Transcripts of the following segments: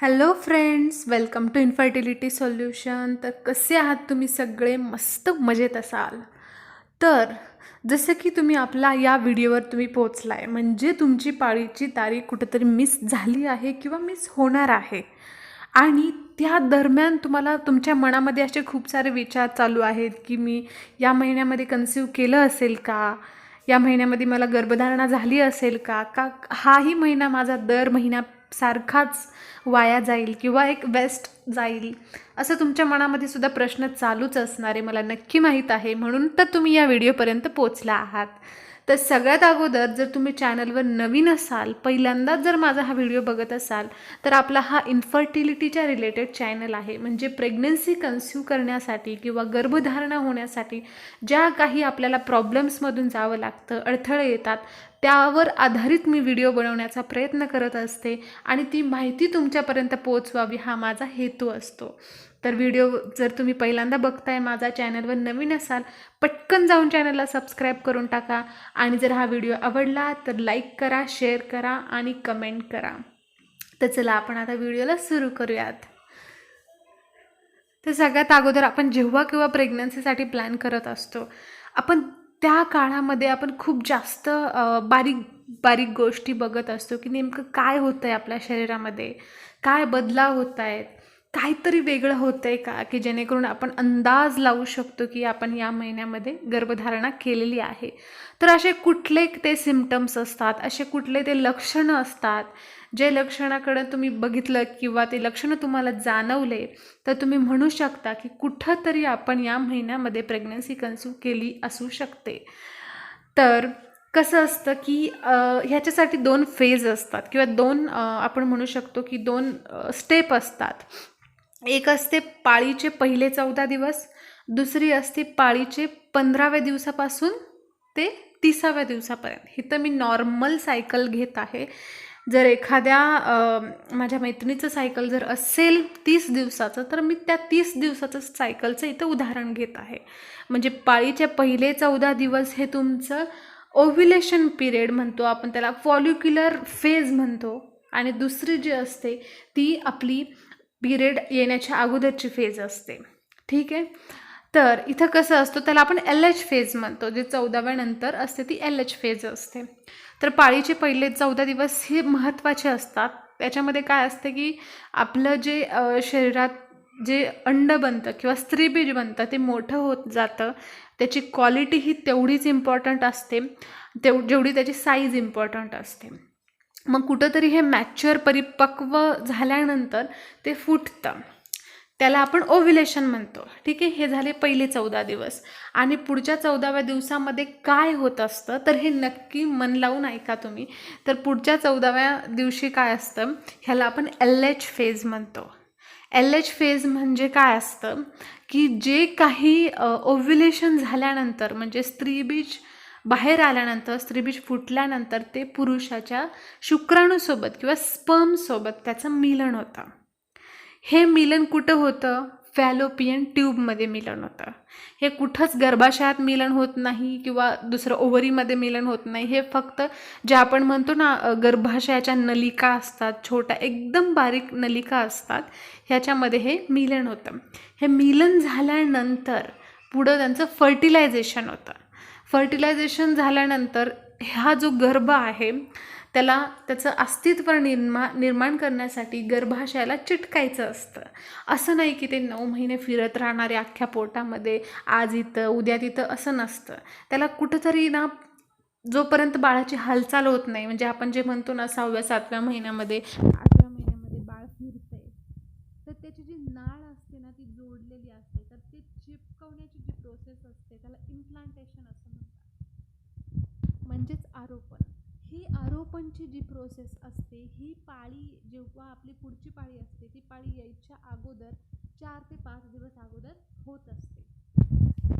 Hello friends welcome to infertility solution तर कसे आहात तुम्ही? सगळे मस्त मजेत असाल? तर जसं की तुम्ही आपला या व्हिडिओवर तुम्ही पोचला आहे म्हणजे तुमची पाळीची तारीख कुठंतरी मिस झाली आहे किंवा मिस होणार आहे. आणि त्या दरम्यान तुम्हाला तुमच्या मनामध्ये असे खूप सारे विचार चालू आहेत की मी या महिन्यामध्ये कन्सिव्ह केलं असेल का? या महिन्यामध्ये मला गर्भधारणा झाली असेल का? का हाही महिना माझा दर सारखाच वाया जाईल किंवा एक वेस्ट जाईल असं तुमच्या मनामध्ये सुद्धा प्रश्न चालूच असणारे मला नक्की माहीत आहे. म्हणून तर तुम्ही या व्हिडिओपर्यंत पोचला आहात. तर सगळ्यात अगोदर जर तुम्ही चॅनलवर नवीन असाल पहिल्यांदाच जर माझा हा व्हिडिओ बघत असाल तर आपला हा इन्फर्टिलिटीच्या रिलेटेड चॅनल आहे. म्हणजे प्रेग्नन्सी कन्स्यू करण्यासाठी किंवा गर्भधारणा होण्यासाठी ज्या काही आपल्याला प्रॉब्लेम्समधून जावं लागतं अडथळे येतात त्यावर आधारित मी व्हिडिओ बनवण्याचा प्रयत्न करत असते आणि ती माहिती तुमच्यापर्यंत पोहोचवावी हा माझा हेतू असतो. तर व्हिडिओ जर तुम्ही पहिल्यांदा बघताय माझा चॅनलवर नवीन असाल पटकन जाऊन चॅनलला सबस्क्राईब करून टाका. आणि जर हा व्हिडिओ आवडला तर लाईक करा शेअर करा आणि कमेंट करा. तर चला आपण आता व्हिडिओला सुरू करूयात. तर सगळ्यात अगोदर आपण जेव्हा केव्हा प्रेग्नन्सीसाठी प्लॅन करत असतो आपण त्या काळामध्ये आपण खूप जास्त बारीक बारीक गोष्टी बघत असतो की नेमकं काय होतं आहे आपल्या शरीरामध्ये? काय बदलाव होत आहेत काहीतरी वेगळं होतं आहे का? की जेणेकरून आपण अंदाज लावू शकतो की आपण या महिन्यामध्ये गर्भधारणा केलेली आहे. तर असे कुठले ते सिमटम्स असतात? असे कुठले ते लक्षणं असतात? जे लक्षणाकडं तुम्ही बघितलं किंवा ते लक्षणं तुम्हाला जाणवले तर तुम्ही म्हणू शकता की कुठंतरी आपण या महिन्यामध्ये प्रेग्नन्सी कन्स्यू केली असू शकते. तर कसं असतं की ह्याच्यासाठी दोन फेज असतात किंवा दोन आपण म्हणू शकतो की दोन स्टेप असतात. एक असते पाळीचे पहिले चौदा दिवस दुसरी असते पाळीचे पंधराव्या दिवसापासून ते तिसाव्या दिवसापर्यंत. ही तर मी नॉर्मल सायकल घेत आहे. जर एखाद्या माझ्या मैत्रिणीचं सायकल जर असेल तीस दिवसाचं तर मी त्या तीस दिवसाचं सायकलचं इथं उदाहरण घेत आहे. म्हणजे पाळीचे पहिले चौदा दिवस हे तुमचं ओव्ह्युलेशन पिरियड म्हणतो आपण त्याला फॉल्युक्युलर फेज म्हणतो. आणि दुसरी जी असते ती आपली पिरियड येण्याच्या अगोदरची फेज असते. ठीक आहे? तर इथं कसं असतं त्याला आपण एल एच फेज म्हणतो जे चौदाव्या नंतर असते ती एल एच फेज असते. तर पाळीचे पहिले चौदा दिवस हे महत्त्वाचे असतात. त्याच्यामध्ये काय असते की आपलं जे शरीरात जे अंड बनतं किंवा स्त्रीबीज बनतं ते मोठं होत जातं. त्याची क्वालिटी ही तेवढीच इम्पॉर्टंट असते. तेव जेवढी त्याची साईज इम्पॉर्टंट असते. मग कुठंतरी हे मॅच्युअर परिपक्व झाल्यानंतर ते फुटतं. त्याला आपण ओव्युलेशन म्हणतो. ठीक आहे? हे झाले पहिले चौदा दिवस. आणि पुढच्या चौदाव्या दिवसामध्ये काय होत असतं? तर हे नक्की मन लावून ऐका तुम्ही. तर पुढच्या चौदाव्या दिवशी काय असतं? ह्याला आपण एल एच फेज म्हणतो. एल एच फेज म्हणजे काय असतं? की जे काही ओव्युलेशन झाल्यानंतर म्हणजे स्त्रीबीज बाहेर आल्यानंतर स्त्रीबीज फुटल्यानंतर ते पुरुषाच्या शुक्राणूसोबत किंवा स्पर्मसोबत त्याचं मिलन होतं. हे मिलन कुठं होतं? फॅलोपियन ट्यूबमध्ये मिलन होतं. हे कुठंच गर्भाशयात मिलन होत नाही किंवा दुसरं ओव्हरीमध्ये मिलन होत नाही. हे फक्त जे आपण म्हणतो ना गर्भाशयाच्या नलिका असतात छोट्या एकदम बारीक नलिका असतात ह्याच्यामध्ये हे मिलन होतं. हे मिलन झाल्यानंतर पुढं त्यांचं फर्टिलायझेशन होतं. फर्टिलायझेशन झाल्यानंतर हा जो गर्भ आहे त्याला त्याचं अस्तित्व निर्मा निर्माण करण्यासाठी गर्भाशयाला चिटकायचं असतं. असं नाही की ते नऊ महिने फिरत राहणारे अख्ख्या पोटामध्ये आज इथं उद्या तिथं असं नसतं. त्याला कुठंतरी ना जोपर्यंत बाळाची हालचाल होत नाही म्हणजे आपण जे म्हणतो ना सहाव्या सातव्या महिन्यामध्ये आठव्या महिन्यामध्ये बाळ फिरतंय तर त्याची जी नाळ असते ना ती जोडलेली असते तर ते चिपकवण्याची जी प्रोसेस असते त्याला इम्प्लांटेशन असं म्हणजेच आरोपण. ही आरोपणची जी प्रोसेस असते ही पाळी जेव्हा आपली पुढची पाळी असते ती पाळी यायच्या अगोदर चार ते पाच दिवस अगोदर होत असते.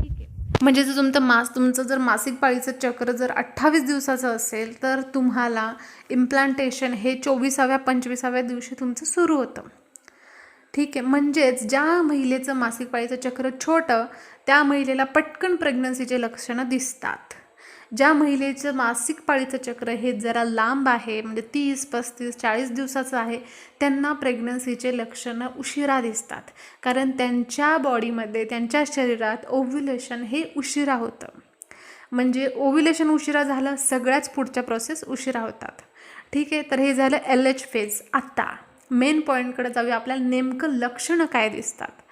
ठीक आहे. म्हणजे जर तुमचं मास तुमचं जर मासिक पाळीचं चक्र जर अठ्ठावीस दिवसाचं असेल तर तुम्हाला इम्प्लांटेशन हे चोवीसाव्या पंचवीसाव्या दिवशी तुमचं सुरू होतं. ठीक आहे. म्हणजेच ज्या महिलेचं मासिक पाळीचं चक्र छोटं त्या महिलेला पटकन प्रेग्नन्सीचे लक्षणं दिसतात. ज्या महिलेचं मासिक पाळीचं चक्र हे जरा लांब आहे म्हणजे तीस पस्तीस चाळीस दिवसाचं आहे त्यांना प्रेग्नन्सीचे लक्षणं उशिरा दिसतात. कारण त्यांच्या बॉडीमध्ये त्यांच्या शरीरात ओव्ह्युलेशन हे उशिरा होतं. म्हणजे ओव्ह्युलेशन उशिरा झालं सगळ्याच पुढच्या प्रोसेस उशिरा होतात. ठीक आहे? तर हे झालं एल एच फेज आत्ता मेन पॉईंटकडे जाऊया. आपल्याला नेमकं लक्षणं काय दिसतात?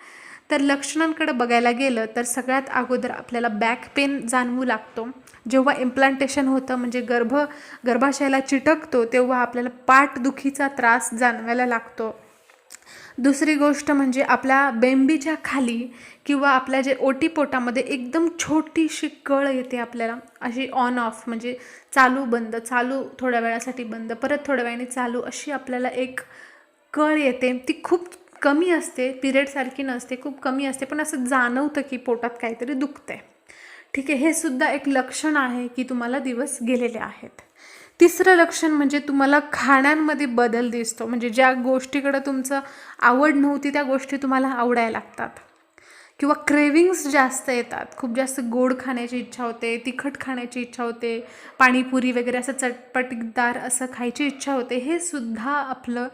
तर लक्षणांकडे बघायला गेलं तर सगळ्यात अगोदर आपल्याला बॅक पेन जाणवू लागतो. जेव्हा इम्प्लांटेशन होतं म्हणजे गर्भ गर्भाशयाला चिटकतो तेव्हा आपल्याला पाठदुखीचा त्रास जाणवायला लागतो. दुसरी गोष्ट म्हणजे आपल्या बेंबीच्या खाली किंवा आपल्या जे ओटीपोटामध्ये एकदम छोटीशी कळ येते आपल्याला. अशी ऑन ऑफ म्हणजे चालू बंद चालू थोड्या वेळासाठी बंद परत थोड्या वेळाने चालू अशी आपल्याला एक कळ येते. ती खूप कमी असते पिरियडसारखी नसते खूप कमी असते पण असं जाणवतं की पोटात काहीतरी दुखतं आहे ठीक आहे हे सुद्धा एक लक्षण आहे की तुम्हाला दिवस गेलेले आहेत. तिसरं लक्षण म्हणजे तुम्हाला खाण्यांमध्ये बदल दिसतो. म्हणजे ज्या गोष्टीकडं तुमचं आवड नव्हती त्या गोष्टी तुम्हाला आवडायला लागतात. किंवा क्रेविंग्स जास्त येतात. खूप जास्त गोड खाण्याची इच्छा होते तिखट खाण्याची इच्छा होते पाणीपुरी वगैरे असं चटपटीदार असं खायची इच्छा होते. हे सुद्धा आपलं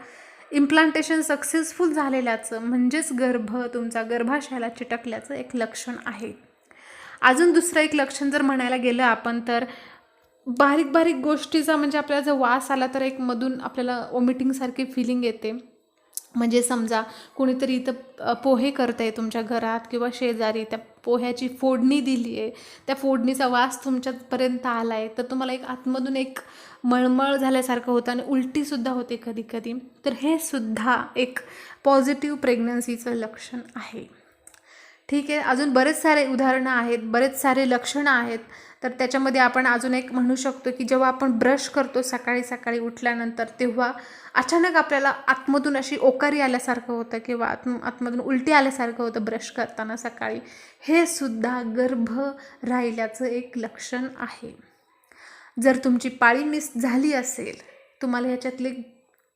इम्प्लांटेशन सक्सेसफुल झालेल्याचं म्हणजेच गर्भ तुमचा गर्भाशयाला चिटकल्याचं एक लक्षण आहे. अजून दुसरं एक लक्षण जर म्हणायला गेलं आपण तर बारीक बारीक गोष्टीचा म्हणजे आपल्याला जर वास आला तर एक मधून आपल्याला वॉमिटिंगसारखी फिलिंग येते. म्हणजे समजा कोणीतरी इथं पोहे करत आहे तुमच्या घरात किंवा शेजारी त्या पोह्याची फोडणी दिली आहे त्या फोडणीचा वास तुमच्यापर्यंत आला आहे तर तुम्हाला एक आतमधून एक मळमळ झाल्यासारखं होतं आणि उलटीसुद्धा होते कधी कधी. तर हे सुद्धा एक पॉझिटिव्ह प्रेग्नन्सीचं लक्षण आहे. ठीक आहे अजून बरेच सारे उदाहरणं आहेत बरेच सारे लक्षणं आहेत. तर त्याच्यामध्ये आपण अजून एक म्हणू शकतो की जेव्हा आपण ब्रश करतो सकाळी सकाळी उठल्यानंतर तेव्हा अचानक आपल्याला आतमधून अशी ओकारी आल्यासारखं होतं किंवा आत आतमधून उलटी आल्यासारखं होतं ब्रश करताना सकाळी. हे सुद्धा गर्भ राहिल्याचं एक लक्षण आहे. जर तुमची पाळी मिस झाली असेल तुम्हाला ह्याच्यातले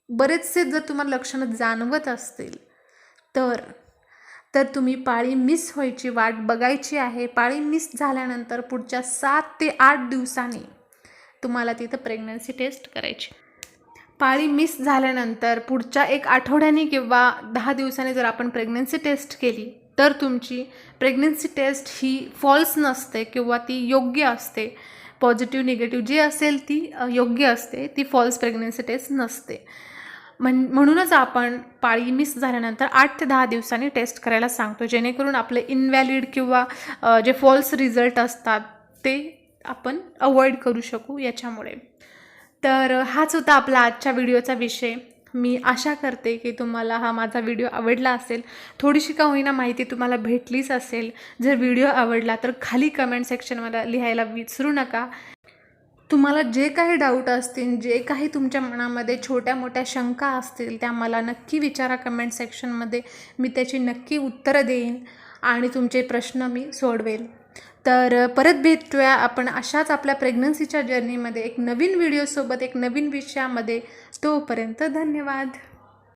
बरेचसे जर तुम्हाला लक्षणं जाणवत असतील तर तर तुम्ही पाळी मिस व्हायची वाट बघायची आहे. पाळी मिस झाल्यानंतर पुढच्या सात ते आठ दिवसांनी तुम्हाला तिथं प्रेग्नन्सी टेस्ट करायची. पाळी मिस झाल्यानंतर पुढच्या एक आठवड्याने किंवा दहा दिवसांनी जर आपण प्रेग्नन्सी टेस्ट केली तर तुमची प्रेग्नन्सी टेस्ट ही फॉल्स नसते किंवा ती योग्य असते. पॉझिटिव्ह निगेटिव्ह जी असेल ती योग्य असते ती फॉल्स प्रेग्नन्सी टेस्ट नसते. म्हण म्हणूनच आपण पाळी मिस झाल्यानंतर आठ ते दहा दिवसांनी टेस्ट करायला सांगतो जेणेकरून आपले इनव्हॅलिड किंवा जे फॉल्स रिझल्ट असतात ते आपण अवॉइड करू शकू याच्यामुळे. तर हाच होता आपला आजच्या व्हिडिओचा विषय. मी आशा करते की तुम्हाला हा माझा व्हिडिओ आवडला असेल. थोडीशी का होईना माहिती तुम्हाला भेटलीच असेल. जर व्हिडिओ आवडला तर खाली कमेंट सेक्शनमध्ये लिहायला विसरू नका. तुम्हाला जे काही डाऊट असतील जे काही तुमच्या मनामध्ये छोट्या मोठ्या शंका असतील त्या मला नक्की विचारा कमेंट सेक्शनमध्ये मी त्याची नक्की उत्तरं देईन आणि तुमचे प्रश्न मी सोडवेल. तर परत भेटूया आपण अशाच आपल्या प्रेग्नन्सीच्या जर्नीमध्ये एक नवीन व्हिडिओसोबत एक नवीन विषयामध्ये. तोपर्यंत धन्यवाद.